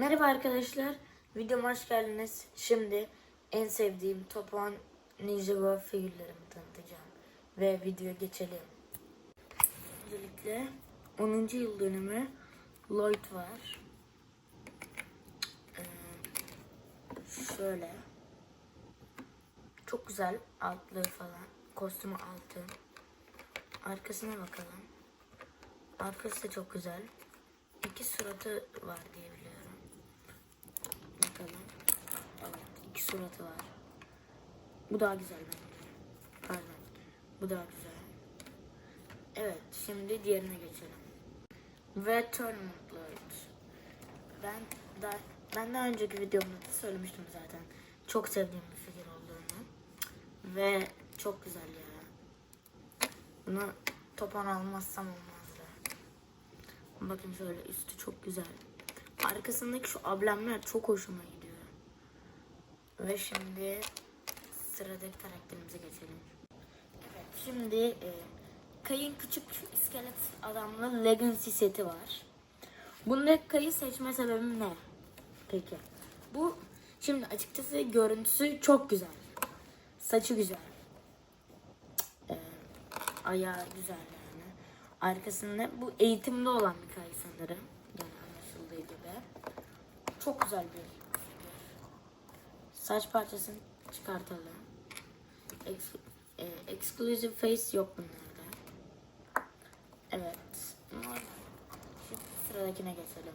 Merhaba arkadaşlar, videoma hoş geldiniz. Şimdi en sevdiğim Top 10 Ninja War figürlerimi tanıtacağım. Ve videoya geçelim. Öncelikle 10. yıl dönümü Lloyd var. Ee, şöyle. Çok güzel altlığı falan. Kostümü altın. Arkasına bakalım. Arkası da çok güzel. İki suratı var diye biliyorum. Bakalım. Evet, iki suratı var. Bu daha güzel bence. Pardon. Bu daha güzel. Evet, şimdi diğerine geçelim. Ve Tournament Lord. Ben daha, ben daha önceki videomda da söylemiştim zaten. Çok sevdiğim bir figür olduğunu. Ve çok güzel ya. Bunu topan almazsam olmazdı. Bakın şöyle üstü çok güzel. Arkasındaki şu ablemler çok hoşuma gidiyor. Ve şimdi sıradaki karakterimize geçelim. Evet şimdi e, Kay'ın küçük iskelet adamlı Legacy seti var. Bunda Kay'ı seçme sebebim ne? Peki. Bu şimdi açıkçası görüntüsü çok güzel. Saçı güzel. Ee, ayağı güzel yani. Arkasında bu eğitimde olan bir kay sanırım. Yani anlaşıldığı gibi. Çok güzel bir. Saç parçasını çıkartalım. Ex e, exclusive face yok bunlarda. Evet. Şimdi sıradakine geçelim.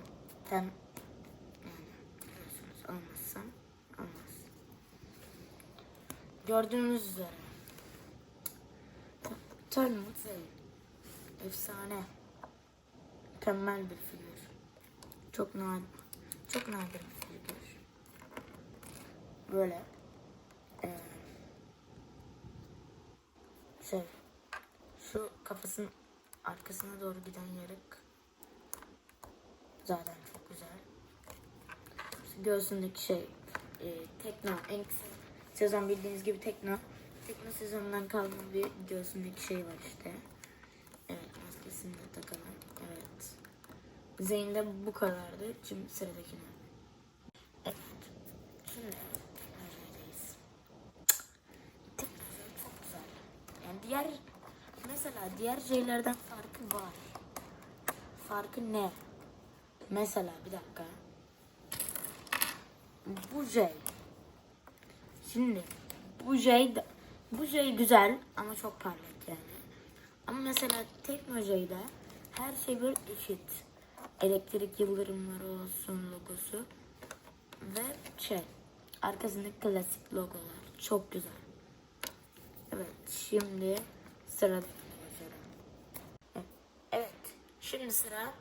Ten yani biliyorsunuz olmazsa olmaz. Gördüğünüz üzere. Zane. Efsane. Mükemmel bir figür. Çok nadir, çok nadir. Böyle. Ee, şey. Şu kafasının arkasına doğru giden yarık. Zaten çok güzel. İşte göğsündeki şey e, tekno en kısa sezon bildiğiniz gibi tekno tekno sezonundan kalma bir göğsündeki şey var işte. Evet maskesini de takalım. Evet. Zeyn'de bu kadardı. Şimdi sıradakine. Evet. Şimdi teknolojideyiz. Teknoloji çok güzel. Yani diğer mesela diğer şeylerden farkı var. Farkı ne? Mesela bir dakika. Bu şey. Şimdi bu şey bu şey güzel ama çok parlak yani. Ama mesela teknolojide her şey böyle eşit. Elektrik yıldırımları olsun logosu ve şey arkasındaki klasik logolar çok güzel. Evet şimdi sıra Evet şimdi sıra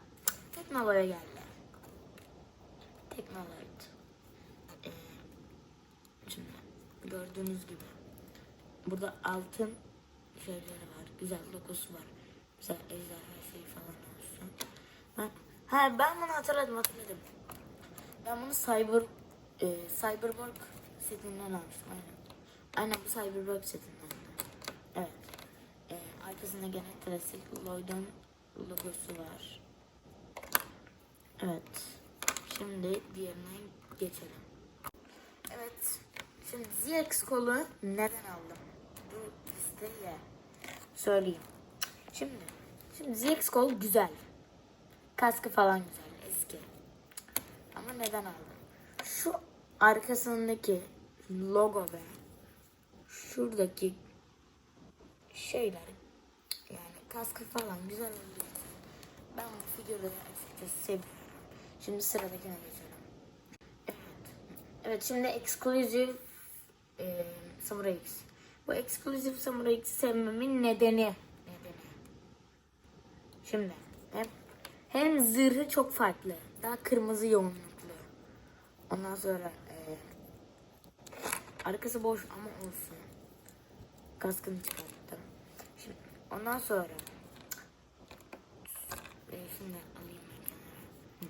Teknoloji'ye geldi. Teknoloji. Ee, şimdi gördüğünüz gibi burada altın şeyleri var. Güzel logosu var. Güzel ejderha şeyi falan olsun. Ben, ha ben bunu hatırladım hatırladım. Ben bunu Cyber e, Cyberpunk setinden almıştım aynen. Aynen bu Cyberpunk setinden. Evet. E, arkasında gene klasik Lloyd'un logosu var. Evet. Şimdi diğerine geçelim. Evet. Şimdi ZX kolu neden aldım? Bu listeye söyleyeyim. Şimdi şimdi ZX kol güzel. Kaskı falan güzel. Eski. Ama neden aldım? Şu arkasındaki logo ve şuradaki şeyler kaskı falan güzel oluyor. Ben bu figürleri açıkçası seviyorum. Şimdi sıradakine geçelim. Evet. Evet şimdi Exclusive e, Samurai X. Bu Exclusive Samurai X'i sevmemin nedeni. Nedeni. Şimdi hem, hem zırhı çok farklı. Daha kırmızı yoğunluklu. Ondan sonra e, arkası boş ama olsun. Kaskını çıkarttım. Şimdi ondan sonra e, şimdi alayım ben kenara. Hı.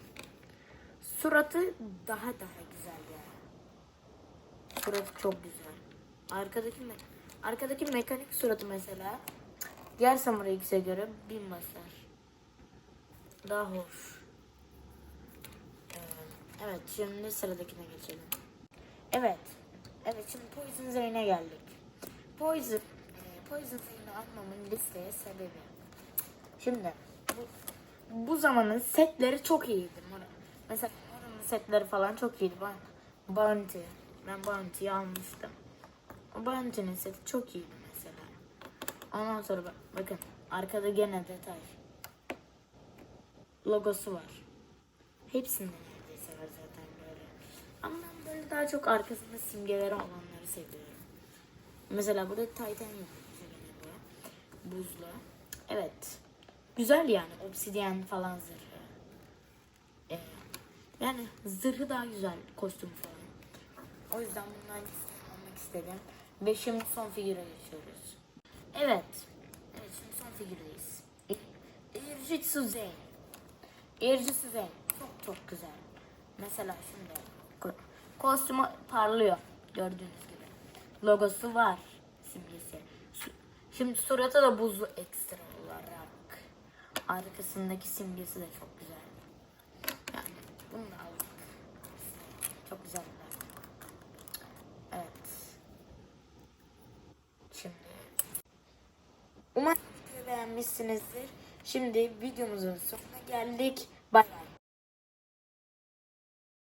Suratı daha daha güzel ya. Suratı çok güzel. Arkadaki me arkadaki mekanik suratı mesela diğer Samurai X'e göre bin basar. Daha hoş. Ee, evet. Şimdi sıradakine geçelim. Evet. Evet şimdi Poison Zane'e geldik. Poison, e, Poison Zane'i atmamın listeye sebebi. Şimdi bu, bu zamanın setleri çok iyiydi. Mesela setleri falan çok iyiydi. Bounty. Ben Bounty'yi almıştım. Bounty'nin seti çok iyiydi mesela. Ondan sonra bak, bakın arkada gene detay. Logosu var. Hepsinde neredeyse var zaten böyle. Ama ben böyle daha çok arkasında simgeleri olanları seviyorum. Mesela burada Titanium bu. Buzlu. Evet. Güzel yani. Obsidian falan zırhı. Ee, yani zırhı daha güzel. Kostümü falan. O yüzden bundan almak istedim. Ve şimdi son figüre geçiyoruz. Evet. Evet şimdi son figürdeyiz. Irjitsu Zen. Irjitsu Zen. Çok çok güzel. Mesela şimdi ko- kostümü parlıyor. Gördüğünüz gibi. Logosu var. Simgesi. Şimdi suratı da buzlu ekstra olarak. Arkasındaki simgesi de çok güzel. Bunu da aldık. Çok güzeller. Evet. Şimdi umarım beğenmişsinizdir. Şimdi videomuzun sonuna geldik.